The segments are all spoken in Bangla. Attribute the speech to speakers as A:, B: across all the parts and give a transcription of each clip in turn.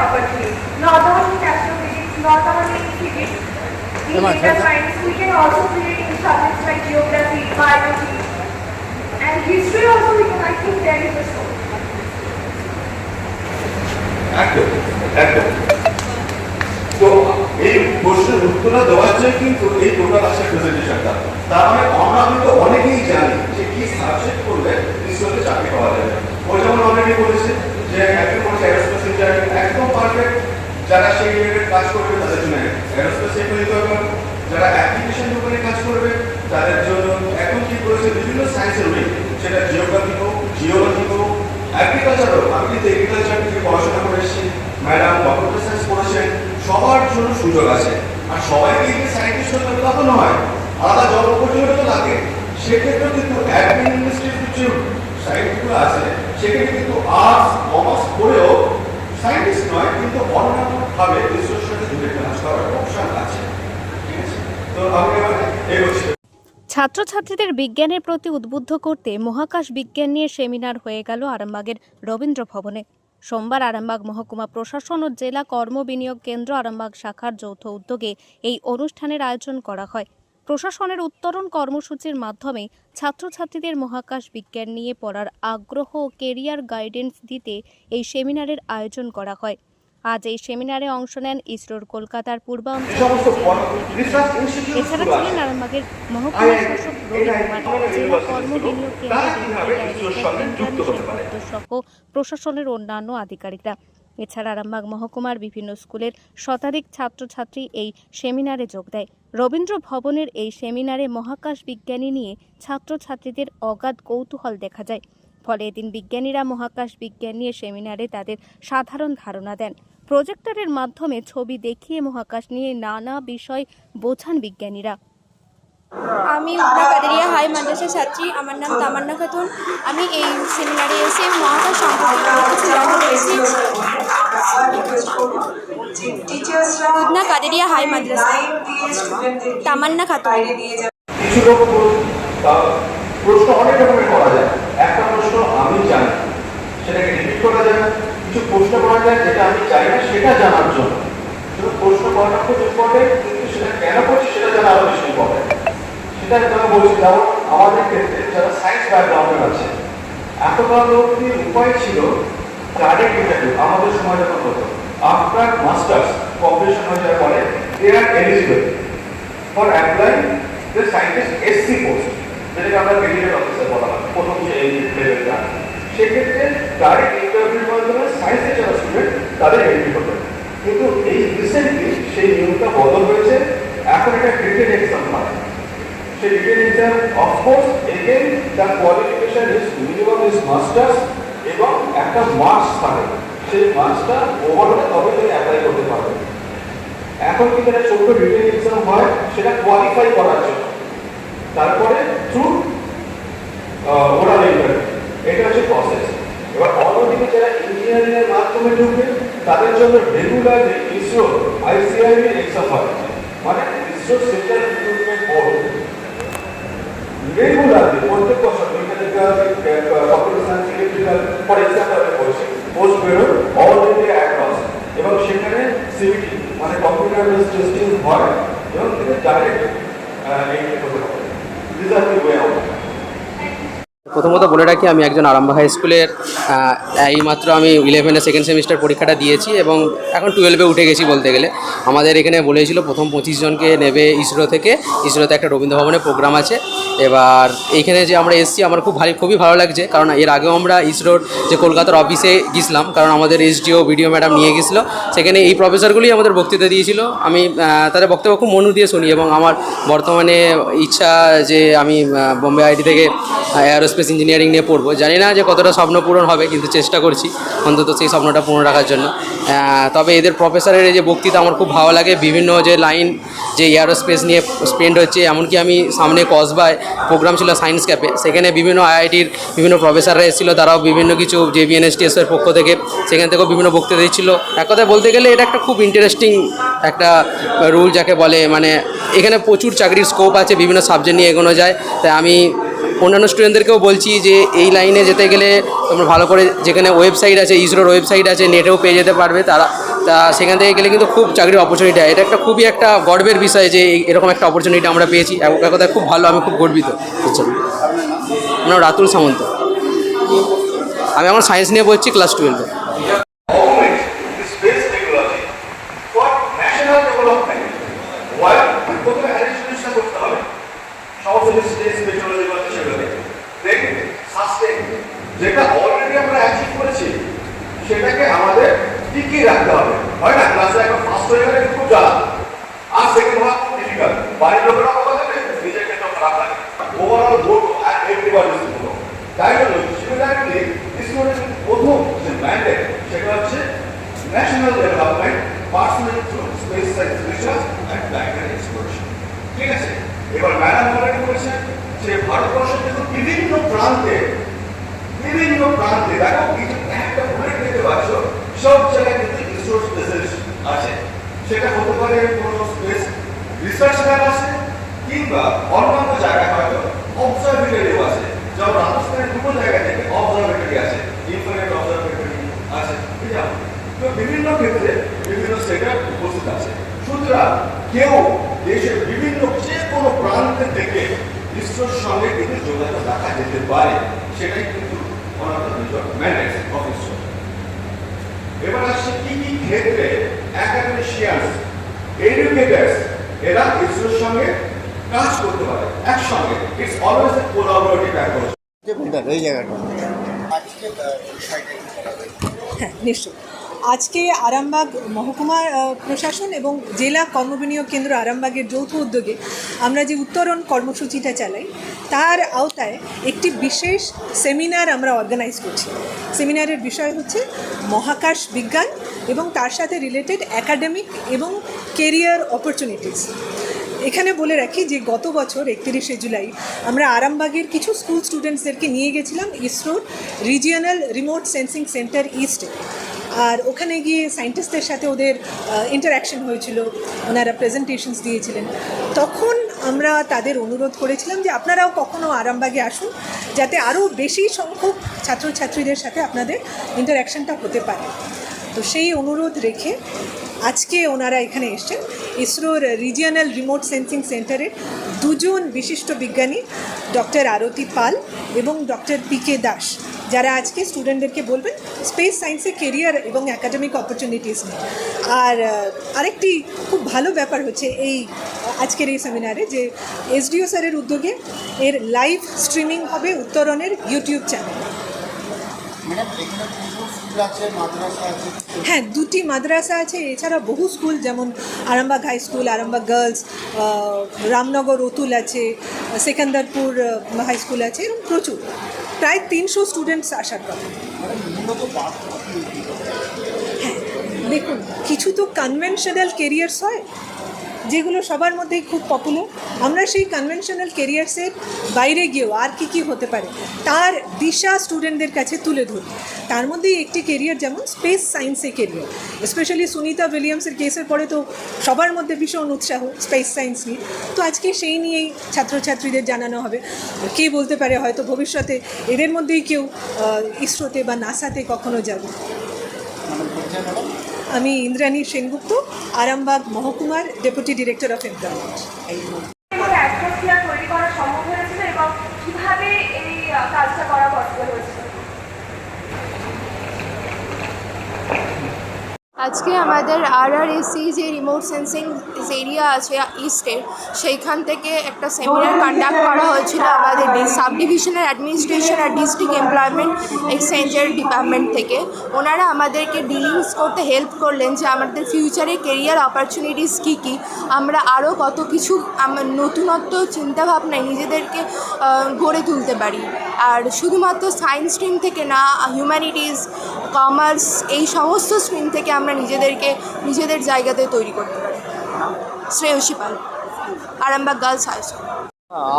A: opportunity. Not only astrophysics, not only physics, in data science, we can also create in subjects like geography, biology, and history also we can, I think there is a scope.
B: একদম একদম তো এই প্রশ্নের উত্তরটা দেওয়ার জন্য কিন্তু এই টোটাল আসে প্রেজেন্টেশনটা তার মানে আমরা কিন্তু অনেকেই জানি যে কি সাবজেক্ট করলে ইসরোতে চাকরি পাওয়া যাবে ও যেমন অলরেডি বলেছে যে একজন বলেছে অ্যারোস্পেস ইঞ্জিনিয়ারিং একদম পারফেক্ট যারা সেই রিলেটেড কাজ করবে, তাদের জন্য অ্যারোস্পেস টেকনোলজি দরকার যারা অ্যাপ্লিকেশন উপরে কাজ করবে, তাদের জন্য এখন কি করেছে, বিভিন্ন সায়েন্সের উইং সেটা জিওগ্রাফি হোক জিওলজি হোক অ্যাগ্রিকালচার হোক, আমি কিন্তু এগ্রিকালচার থেকে পড়াশোনা করে ম্যাডাম কম্পিউটার সায়েন্স পড়েছেন, সবার জন্য সুযোগ আছে। আর সবাইকে যে সায়েন্টিস্ট হতে হবে, তা তো নয়। আলাদা জব অপরচুনিটি তো লাগে। সেক্ষেত্রেও কিন্তু অ্যাডমিন ইন্ডাস্ট্রির কিছু সাইন্সগুলো আছে সেক্ষেত্রে কিন্তু কমার্স পড়েও সায়েন্টিস্ট নয়, কিন্তু অন্যান্যভাবে সাথে জুড়ে কাজ করার আছে। তো আমি এগোচ্ছি।
C: ছাত্রছাত্রীদের বিজ্ঞানের প্রতি উদ্বুদ্ধ করতে মহাকাশ বিজ্ঞান নিয়ে সেমিনার হয়ে গেল আরামবাগের রবীন্দ্র ভবনে। সোমবার আরামবাগ মহকুমা প্রশাসন ও জেলা কর্ম বিনিয়োগ কেন্দ্র আরামবাগ শাখার যৌথ উদ্যোগে এই অনুষ্ঠানের আয়োজন করা হয়। প্রশাসনের উত্তরণ কর্মসূচির মাধ্যমে ছাত্রছাত্রীদের মহাকাশ বিজ্ঞান নিয়ে পড়ার আগ্রহ ও কেরিয়ার গাইডেন্স দিতে এই সেমিনারের আয়োজন করা হয়। আজ এই সেমিনারে অংশ নেন ইসরোর কলকাতার পূর্বাঞ্চল এছাড়া ছিলেন আরামবাগের মহকুমা শাসক জেলা কেন্দ্রের সহ প্রশাসনের অন্যান্য আধিকারিকরা। এছাড়া আরামবাগ মহকুমার বিভিন্ন স্কুলের শতাধিক ছাত্রছাত্রী এই সেমিনারে যোগ দেয়। রবীন্দ্র ভবনের এই সেমিনারে মহাকাশ বিজ্ঞানী নিয়ে ছাত্রছাত্রীদের অগাধ কৌতূহল দেখা যায়। ফলে এদিন বিজ্ঞানীরা মহাকাশ বিজ্ঞান নিয়ে সেমিনারে তাদের সাধারণ ধারণা দেন। প্রজেক্টরের মাধ্যমে ছবি দেখিয়ে মহাকাশ নিয়ে নানা বিষয় বোঝান বিজ্ঞানীরা।
D: আমি উবরা কাদেরিয়া, হাই মাদ্রাসার ছাত্রী, আমার নাম তামান্না খাতুন। আমি এই সেমিনারে এসে মহাকাশ সম্পর্কে উবনা কাদেরিয়া, হাই মাদ্রাসা। তামান্না খাতুন।
B: প্রশ্ন অনেক রকমের করা যায়। একটা প্রশ্ন আমি জানি, সেটাকে রিপিট করা যায়। কিছু প্রশ্ন করা যায় যেটা আমি জানি না, সেটা জানার জন্য। প্রশ্ন করাটা খুব ইম্পর্টেন্ট কিন্তু সেটা কেন করছি সেটা জানা আরও বেশি ইম্পর্টেন্ট সেটা যেমন বলছি যেমন আমাদের ক্ষেত্রে যারা সায়েন্স ব্যাকগ্রাউন্ডের আছে, এতকাল অব্দি উপায় ছিল ডাইরেক্ট ইন্টারভিউ আমাদের সময় যখন হতো আফটার মাস্টার্স কম্পিটিশন হয়ে যাওয়ার পরে they are eligible for apply the scientist SC post যেটাকে আমরা ক্যান্ডিডেট অফিসার বলা হয়, প্রথম যে লেভেলটা সেক্ষেত্রে ডাইরেক্ট ইন্টারভিউর মাধ্যমে সায়েন্সের যারা স্টুডেন্ট তাদের এন্ট্রি হতো কিন্তু এই রিসেন্টলি সেই নিয়মটা বদল হয়েছে, এখন একটা ক্রিকেট এক্সাম হয়। সেই written exam of course again the qualification is minimum is masters এবং একটা মার্কস থাকে। সেই মার্কসটা ওভার তবে তুমি অ্যাপ্লাই করতে পারবে। এখন কিন্তু একটা ছোট্ট রিটেন এক্সাম হয়, সেটা কোয়ালিফাই করার জন্য। তারপরে থ্রু ওরাল ইন্টারভিউ এটা হচ্ছে প্রসেস এবার অন্যদিকে যারা ইঞ্জিনিয়ারিং এর মাধ্যমে ঢুকবে, তাদের জন্য রেগুলারলি ইসরো আইসিআইবি এক্সাম হয় মানে ISRO central recruitment board regularly, প্রত্যেক বছর পোস্ট অল ইন্ডিয়া এবং সেখানে সিবিটি মানে কম্পিউটার বেস টেস্টিং হয়, এবং ডাইরেক্ট
E: প্রথমত বলে রাখি, আমি একজন আরামবাগ হাই স্কুলের এইমাত্র আমি ইলেভেনের সেকেন্ড সেমিস্টার পরীক্ষাটা দিয়েছি, এবং এখন টুয়েলভে উঠে গেছি বলতে গেলে। আমাদের এখানে বলেছিল, প্রথম পঁচিশ জনকে নেবে ইসরো থেকে। ইসরোতে একটা রবীন্দ্র ভবনের প্রোগ্রাম আছে। এবার এইখানে যে আমরা এসেছি, আমার খুব ভালো খুবই ভালো লাগছে। কারণ এর আগেও আমরা ইসরোর যে কলকাতার অফিসে গেছিলাম, কারণ আমাদের এসডিও ভিডিও ম্যাডাম নিয়ে গেছিল। সেখানে এই প্রফেসরগুলি আমাদের বক্তৃতা দিয়েছিল। আমি তাদের বক্তব্য খুব মন দিয়ে শুনি এবং আমার বর্তমানে ইচ্ছা যে আমি বোম্বে আইটি থেকে এয়ারোস্পেস ইঞ্জিনিয়ারিং নিয়ে পড়ব। জানি না যে কতটা স্বপ্ন পূরণ হবে, কিন্তু চেষ্টা করছি অন্তত সেই স্বপ্নটা পূরণ রাখার জন্য। তবে এদের প্রফেসরের এই যে বক্তৃতা আমার খুব ভালো লাগে। বিভিন্ন যে লাইন যে এয়ারোস্পেস নিয়ে স্পেন্ড হচ্ছে, এমনকি আমি সামনে কসবায় প্রোগ্রাম ছিল সায়েন্স ক্যাপে সেখানে বিভিন্ন আইআইটির বিভিন্ন প্রফেসররা এসেছিল, তারাও বিভিন্ন কিছু যে বিএনএসটিএস এর পক্ষ থেকে সেখান থেকেও বিভিন্ন বক্তৃতা দিচ্ছিল। এক কথায় বলতে গেলে এটা একটা খুব ইন্টারেস্টিং একটা রুল যাকে বলে মানে এখানে প্রচুর চাকরির স্কোপ আছে, বিভিন্ন সাবজেক্ট নিয়ে এগোনো যায়। তাই আমি অন্যান্য স্টুডেন্টদেরকেও বলছি যে এই লাইনে যেতে গেলে তোমরা ভালো করে যেখানে ওয়েবসাইট আছে, ইসরোর ওয়েবসাইট আছে নেটেও পেয়ে যেতে পারবে। তারা, তা সেখান থেকে গেলে কিন্তু খুব চাকরির অপরচুনিটি হয় এটা একটা খুবই একটা গর্বের বিষয় যে এরকম একটা অপরচুনিটি আমরা পেয়েছি। এক খুব ভালো, আমি খুব গর্বিত। আমার রাতুল সামন্ত। আমি আমার সায়েন্স নিয়ে পড়ছি ক্লাস টুয়েলভে
B: augment the space technology for national development. While প্রথমে অ্যারেঞ্জমেন্টটা করতে হবে সমস্ত যে স্পেস টেকনোলজি বলছে সেগুলোকে দেন সাস্টেন যেটা অলরেডি আমরা অ্যাচিভ করেছি সেটাকে আমাদের টিকিয়ে রাখতে হবে হয় না ক্লাসে একবার ফার্স্ট হয়ে গেলে খুব জ্বালা আর সেকেন্ড হওয়া খুব ডিফিকাল্ট বাড়ির লোকেরা কথা দেবে নিজের ক্ষেত্রে খারাপ গুড আর এভরিবডি ইজ গুড তাই জন্য সিমিলারলি ইসরোর প্রথম যে ম্যান্ডেট সেটা হচ্ছে national development personal space science research and planetary exploration ঠিক আছে? এবার ম্যাডাম অলরেডি বলেছেন যে ভারতবর্ষের কিন্তু বিভিন্ন প্রান্তে বিভিন্ন প্রান্তে, দেখো কিছু একটা বুলেট দেখতে পাচ্ছ, সব জায়গায় কিন্তু রিসোর্স আছে। সেটা হতে পারে কোনো স্পেস রিসার্চ ল্যাব আছে কিংবা অন্যান্য জায়গায় হয়তো অবজারভেটরিও আছে। যেমন রাজস্থানের দুটো জায়গা থেকে অবজারভেটরি আছে ইনফ্রারেড অবজারভেটরি আছে তো বিভিন্ন ক্ষেত্রে বিভিন্ন সেক্টর উপস্থিত আছে। সুতরাং কেউ দেশের বিভিন্ন যে কোনো প্রান্ত থেকে ইসরোর সঙ্গে কিন্তু যোগাযোগ রাখা যেতে পারে, সেটাই কিন্তু of ISRO. এবার আসছে কি কি ক্ষেত্রে অ্যাকাডেমিশিয়ানস এডুকেটার্স এরা ইসরোর সঙ্গে কাজ করতে পারে একসঙ্গে। It's always a collaborative approach
F: জায়গাটা।
G: হ্যাঁ নিশ্চয় আজকে আরামবাগ মহকুমা আহ, প্রশাসন এবং জেলা কর্মবিনিয়োগ কেন্দ্র আরামবাগের যৌথ উদ্যোগে আমরা যে উত্তরণ কর্মসূচিটা চালাই তার আওতায় একটি বিশেষ সেমিনার আমরা অর্গানাইজ করছি। সেমিনারের বিষয় হচ্ছে মহাকাশ বিজ্ঞান এবং তার সাথে রিলেটেড একাডেমিক এবং কেরিয়ার অপরচুনিটিস এখানে বলে রাখি যে গত বছর একত্রিশে জুলাই আমরা আরামবাগের কিছু স্কুল স্টুডেন্টসদেরকে নিয়ে গেছিলাম ইসরোর রিজিয়নাল রিমোট সেন্সিং সেন্টার ইস্টে আর ওখানে গিয়ে সায়েন্টিস্টদের সাথে ওদের ইন্টারাকশন হয়েছিল, ওনারা প্রেজেন্টেশনস দিয়েছিলেন। তখন আমরা তাদের অনুরোধ করেছিলাম যে আপনারাও কখনো আরামবাগে আসুন, যাতে আরও বেশি সংখ্যক ছাত্রছাত্রীদের সাথে আপনাদের ইন্টারাকশনটা হতে পারে। তো সেই অনুরোধ রেখে আজকে ওনারা এখানে এসছেন। ইসরোর রিজিয়নাল রিমোট সেন্সিং সেন্টারের দুজন বিশিষ্ট বিজ্ঞানী ডক্টর আরতি পাল এবং ডক্টর পি কে দাস, যারা আজকে স্টুডেন্টদেরকে বলবেন স্পেস সায়েন্সে কেরিয়ার এবং একাডেমিক অপরচুনিটিস নিয়ে। আর আরেকটি খুব ভালো ব্যাপার হচ্ছে এই, আজকের এই সেমিনারে যে এসডিও স্যারের উদ্যোগে এর লাইভ স্ট্রিমিং হবে উত্তরণের ইউটিউব চ্যানেল হ্যাঁ দুটি মাদ্রাসা আছে। এছাড়া বহু স্কুল যেমন Arambagh high school Arambagh girls Ramnagar Atul আছে সেকেন্দারপুর হাই স্কুল আছে এরকম প্রচুর। প্রায় তিনশো স্টুডেন্টস আসার কথা। হ্যাঁ দেখুন কিছু তো কনভেনশনাল কেরিয়ার্স হয় যেগুলো সবার মধ্যেই খুব পপুলার আমরা সেই কনভেনশনাল কেরিয়ার্সের বাইরে গিয়েও আর কি কি হতে পারে তার দিশা স্টুডেন্টদের কাছে তুলে ধরি। তার মধ্যেই একটি কেরিয়ার যেমন স্পেস সায়েন্সে কেরিয়ার স্পেশালি সুনিতা উইলিয়ামসের কেসের পরে তো সবার মধ্যে ভীষণ উৎসাহ স্পেস সায়েন্স নিয়ে তো আজকে সেই নিয়েই ছাত্রছাত্রীদের জানানো হবে কে বলতে পারে হয়তো ভবিষ্যতে এদের মধ্যেই কেউ ইসরোতে বা নাসাতে কখনো যাবে আমি ইন্দ্রাণী সেনগুপ্ত আরামবাগ মহকুমার ডেপুটি ডিরেক্টর অফ এমপ্লয়মেন্ট
A: কীভাবে এই কাজটা করা পসিবল হয়েছিল
D: আজকে আমাদের আর আর এসি যে রিমোট সেন্সিং এরিয়া আছে ইস্টের সেইখান থেকে একটা সেমিনার কন্ডাক্ট করা হয়েছিল আমাদের সাব ডিভিশনাল অ্যাডমিনিস্ট্রেশন আর ডিস্ট্রিক্ট এমপ্লয়মেন্ট এক্সচেঞ্জের ডিপার্টমেন্ট থেকে। ওনারা আমাদেরকে ডিলিংস করতে হেল্প করলেন যে আমাদের ফিউচারে কেরিয়ার অপরচুনিটিস কী কী। আমরা আরও কত কিছু নতুনত্ব, চিন্তাভাবনায় নিজেদেরকে গড়ে তুলতে পারি। আর শুধুমাত্র সায়েন্স স্ট্রিম থেকে না হিউম্যানিটিস কমার্স এই সমস্ত স্ট্রিম থেকে আমরা নিজেদেরকে, নিজেদের জায়গাতে তৈরি করতে পারি। Shreyasi Pal, Arambagh girls high school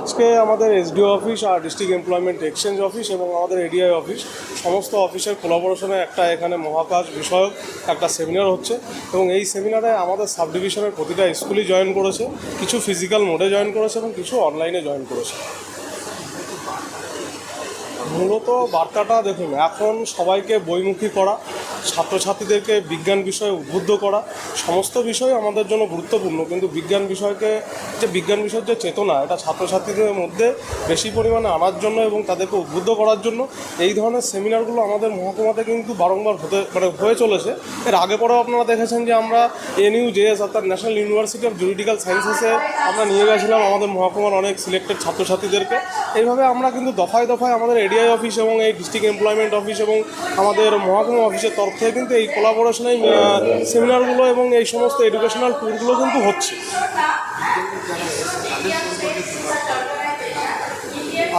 H: আজকে আমাদের এসডিও অফিস আর ডিস্ট্রিক্ট এমপ্লয়মেন্ট এক্সচেঞ্জ অফিস এবং আমাদের এডিআই অফিস সমস্ত অফিসের কোলাবোরেশনে একটা এখানে মহাকাশ বিষয়ক একটা সেমিনার হচ্ছে এবং এই সেমিনারে আমাদের সাব ডিভিশনের প্রতিটা স্কুলই জয়েন করেছে, কিছু ফিজিক্যাল মোডে জয়েন করেছে এবং কিছু অনলাইনে জয়েন করেছে। মূলত বার্তাটা দেখুন এখন সবাইকে বইমুখী করা ছাত্রছাত্রীদেরকে বিজ্ঞান বিষয়ে উদ্বুদ্ধ করা, সমস্ত বিষয় আমাদের জন্য গুরুত্বপূর্ণ। কিন্তু বিজ্ঞান বিষয়কে, যে বিজ্ঞান বিষয়ের যে চেতনা, এটা ছাত্রছাত্রীদের মধ্যে বেশি পরিমাণে আনার জন্য এবং তাদেরকে উদ্বুদ্ধ করার জন্য এই ধরনের সেমিনারগুলো আমাদের মহকুমাতে কিন্তু বারংবার হতে মানে হয়ে চলেছে। এর আগে পরেও আপনারা দেখেছেন যে আমরা এনইউ জেএস অর্থাৎ ন্যাশনাল ইউনিভার্সিটি অফ জুরিডিক্যাল সায়েন্সেসে আমরা নিয়ে গেছিলাম আমাদের মহকুমার অনেক সিলেক্টেড ছাত্রছাত্রীদেরকে। এইভাবে আমরা কিন্তু দফায় দফায় আমাদের এডিআই অফিস এবং এই ডিস্ট্রিক্ট এমপ্লয়মেন্ট অফিস এবং আমাদের মহকুমা অফিসের তরফ থেকে কিন্তু এই কোলাবোরেশনে সেমিনারগুলো এবং এই সমস্ত এডুকেশনাল ট্যুরগুলো কিন্তু হচ্ছে।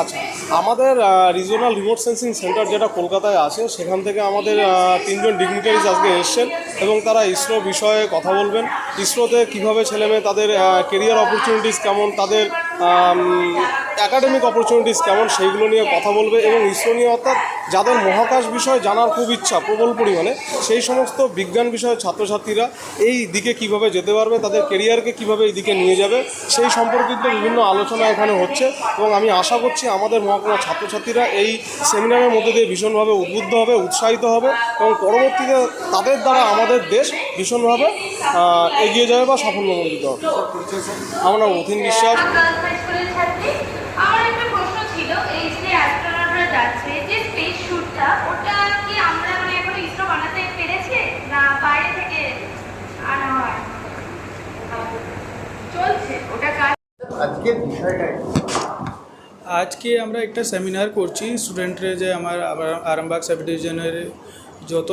H: আচ্ছা আমাদের রিজনাল রিমোট সেন্সিং সেন্টার যেটা কলকাতায় আছে, সেখান থেকে আমাদের তিনজন ডিগনিটারিজ আজকে এসছেন এবং তারা ইসরো বিষয়ে কথা বলবেন। ইসরোতে কীভাবে ছেলেমেয়ে তাদের কেরিয়ার অপরচুনিটিস কেমন, তাদের একাডেমিক অপরচুনিটিস কেমন সেইগুলো নিয়ে কথা বলবে এবং ইসরো নিয়ে অর্থাৎ যাদের মহাকাশ বিষয়ে জানার খুব ইচ্ছা, প্রবল পরিমাণে, সেই সমস্ত বিজ্ঞান বিষয়ের ছাত্রছাত্রীরা এই দিকে কীভাবে যেতে পারবে, তাদের কেরিয়ারকে কীভাবে এই দিকে নিয়ে যাবে, সেই সম্পর্কিত বিভিন্ন আলোচনা এখানে হচ্ছে এবং আমি আশা করছি আমাদের মহকুমার ছাত্রছাত্রীরা এই সেমিনারের মধ্যে দিয়ে ভীষণভাবে উদ্বুদ্ধ হবে, উৎসাহিত হবে এবং পরবর্তীতে তাদের দ্বারা আমাদের দেশ ভীষণভাবে এগিয়ে যাবে বা সাফল্যমণ্ডিত হবে। আমার নাম অথিন বিশ্বাস।
A: গার্লস হাই স্কুলের ছাত্রী আমার একটা প্রশ্ন ছিল এই যে অ্যাস্ট্রোনটরা যাচ্ছে যে স্পেস শুটটা ওটা কি আমরা মানে এখন ইসরো বানাতে পেরেছে? না বাইরে থেকে আনা হয়? চলছে ওটা কাজ
F: আজকের বিষয়টা
I: আজকে আমরা একটা সেমিনার করছি স্টুডেন্টরা যে আমার আরামবাগ সাব ডিভিশনের যত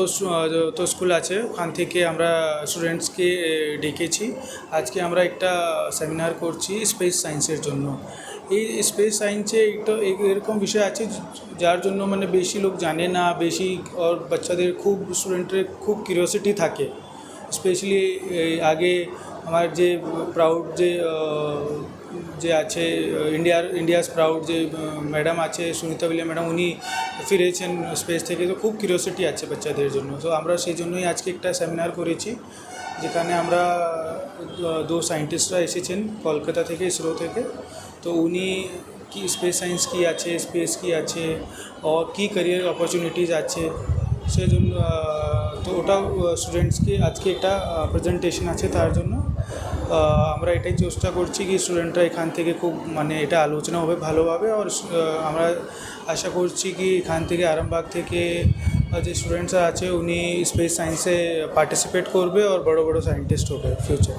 I: যত স্কুল আছে ওখান থেকে আমরা স্টুডেন্টসকে ডেকেছি। আজকে আমরা একটা সেমিনার করছি স্পেস সায়েন্সের জন্য। এই স্পেস সায়েন্সে একটা এরকম বিষয় আছে যার জন্য মানে বেশি লোক জানে না, বেশি ওর বাচ্চাদের খুব স্টুডেন্টের খুব কিউরিওসিটি থাকে। স্পেশালি আগে আমার যে প্রাউড যে যে আছে ইন্ডিয়ার ইন্ডিয়াস প্রাউড যে ম্যাডাম আছে, সুনিতা উইলিয়াম ম্যাডাম উনি ফিরেছেন স্পেস থেকে। তো খুব কিউরিওসিটি আছে বাচ্চাদের জন্য। তো আমরা সেই জন্যই আজকে একটা সেমিনার করেছি, যেখানে আমরা দু সায়েন্টিস্টরা এসেছেন কলকাতা থেকে, ইসরো থেকে। তো উনি কি স্পেস সায়েন্স কি আছে স্পেস কি আছে ও কী ক্যারিয়ার অপরচুনিটিস আছে? সেই জন্য তো ওটা স্টুডেন্টসকে আজকে একটা প্রেজেন্টেশন আছে তার জন্য। আমরা এটাই চেষ্টা করছি কি স্টুডেন্টরা এখান থেকে খুব মানে এটা আলোচনা হবে ভালোভাবে। আর আমরা আশা করছি কি এখান থেকে আরামবাগ থেকে যে স্টুডেন্টসরা আছে, উনি স্পেস সায়েন্সে পার্টিসিপেট করবে, আর বড় বড় সায়েন্টিস্ট হবে ফিউচার